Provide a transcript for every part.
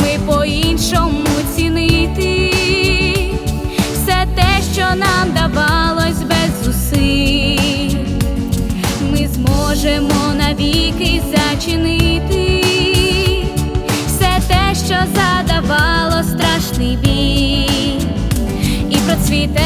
ми по-іншому цінити все те, що нам давалось без зусиль, ми зможемо навіки зачинити все те, що задавало страшний біль і процвіте.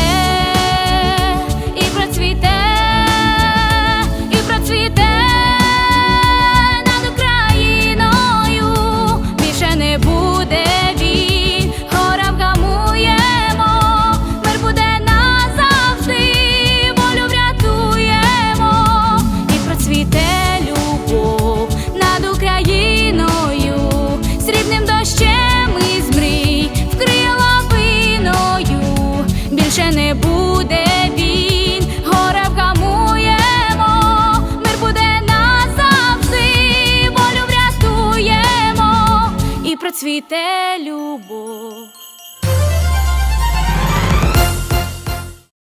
процвіте любов.